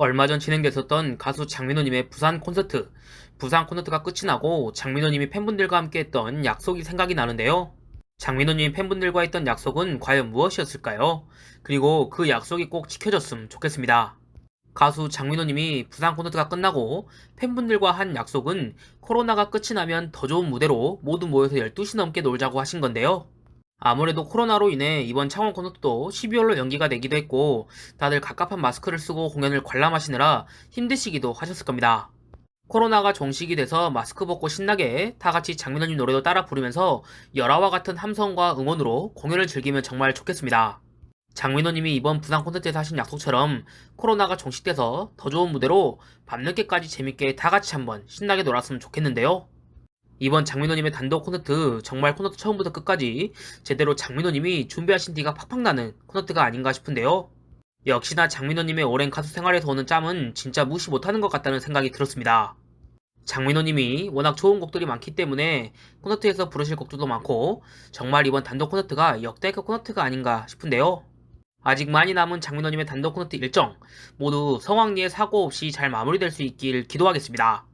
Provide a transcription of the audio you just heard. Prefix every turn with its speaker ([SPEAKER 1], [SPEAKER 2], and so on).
[SPEAKER 1] 얼마 전 진행됐었던 가수 장민호님의 부산 콘서트. 부산 콘서트가 끝이 나고 장민호님이 팬분들과 함께 했던 약속이 생각이 나는데요. 장민호님 팬분들과 했던 약속은 과연 무엇이었을까요? 그리고 그 약속이 꼭 지켜졌으면 좋겠습니다. 가수 장민호님이 부산 콘서트가 끝나고 팬분들과 한 약속은 코로나가 끝이 나면 더 좋은 무대로 모두 모여서 12시 넘게 놀자고 하신 건데요. 아무래도 코로나로 인해 이번 창원 콘서트도 12월로 연기가 되기도 했고 다들 갑갑한 마스크를 쓰고 공연을 관람하시느라 힘드시기도 하셨을 겁니다. 코로나가 종식이 돼서 마스크 벗고 신나게 다 같이 장민호님 노래도 따라 부르면서 열화와 같은 함성과 응원으로 공연을 즐기면 정말 좋겠습니다. 장민호님이 이번 부산 콘서트에서 하신 약속처럼 코로나가 종식돼서 더 좋은 무대로 밤늦게까지 재밌게 다 같이 한번 신나게 놀았으면 좋겠는데요. 이번 장민호님의 단독 콘서트 정말 콘서트 처음부터 끝까지 제대로 장민호님이 준비하신 티가 팍팍 나는 콘서트가 아닌가 싶은데요. 역시나 장민호님의 오랜 가수 생활에서 오는 짬은 진짜 무시 못하는 것 같다는 생각이 들었습니다. 장민호님이 워낙 좋은 곡들이 많기 때문에 콘서트에서 부르실 곡들도 많고 정말 이번 단독 콘서트가 역대급 콘서트가 아닌가 싶은데요. 아직 많이 남은 장민호님의 단독 콘서트 일정 모두 성황리에 사고 없이 잘 마무리될 수 있길 기도하겠습니다.